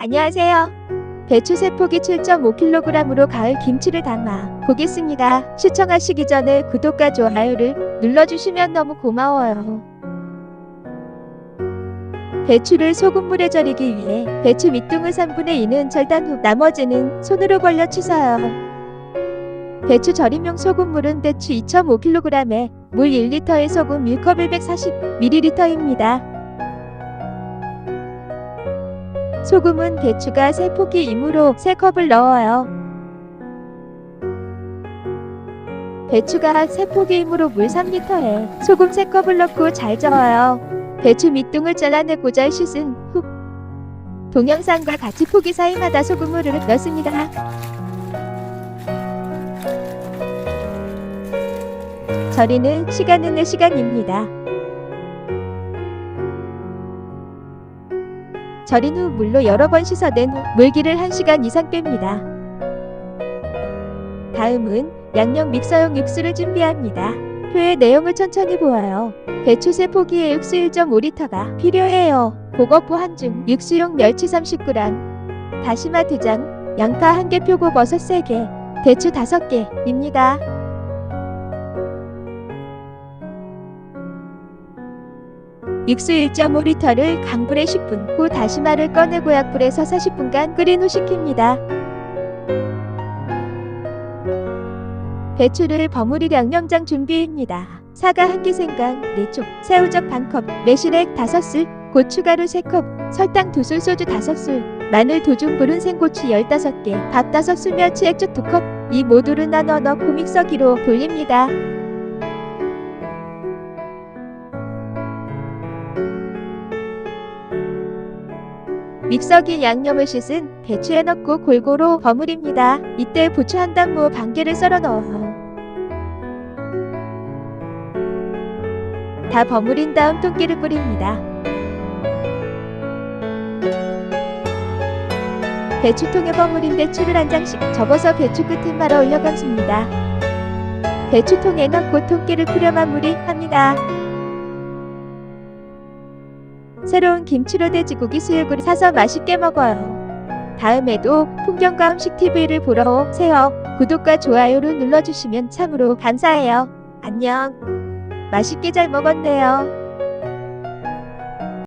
안녕하세요. 배추 세포기 7.5kg으로 가을 김치를 담아 보겠습니다. 시청하시기 전에 구독과 좋아요를 눌러주시면 너무 고마워요. 배추를 소금물에 절이기 위해 배추 밑둥을 3분의 2는 절단 후 나머지는 손으로 걸려 치서요. 배추 절임용 소금물은 배추 2.5kg에 물 1리터에 소금 1컵 140ml입니다. 소금은 배추가 세 포기이므로 세 컵을 넣어요. 배추가 세 포기이므로 물 3리터에 소금 3컵을 넣고 잘 저어요. 배추 밑둥을 잘라내고자 씻은 후 동영상과 같이 포기 사이마다 소금물을 넣습니다. 절이는 시간은 4시간입니다. 절인 후 물로 여러 번 씻어낸 후 물기를 1시간 이상 뺍니다. 다음은 양념 믹서용 육수를 준비합니다. 표의 내용을 천천히 보아요. 배추 세 포기에 육수 1.5리터가 필요해요. 고거포 한 줌, 육수용 멸치 30g, 다시마 2장, 양파 1개 표고 버섯 3개, 대추 5개입니다. 육수 1.5리터를 강불에 10분 후 다시마를 꺼내고 약불에서 40분간 끓인 후 식힙니다. 배추를 버무릴 양념장 준비입니다. 사과 한개 생강 4쪽, 새우젓 반컵, 매실액 5술, 고춧가루 3컵, 설탕 2술, 소주 5술, 마늘 도중 부른 생고추 15개, 밥 5술, 멸치 액젓 2컵, 이 모두를 나눠 넣고 믹서기로 돌립니다. 믹서기 양념을 씻은 배추에 넣고 골고루 버무립니다. 이때 부추 한 단무 반 개를 썰어 넣어요. 다 버무린 다음 통깨를 뿌립니다. 배추통에 버무린 배추를 한 장씩 접어서 배추 끝을 말아 올려 감습니다. 배추통에 넣고 통깨를 뿌려 마무리합니다. 새로운 김치로 돼지고기 수육을 사서 맛있게 먹어요. 다음에도 풍경과 음식 TV를 보러 오세요. 구독과 좋아요를 눌러주시면 참으로 감사해요. 안녕. 맛있게 잘 먹었네요.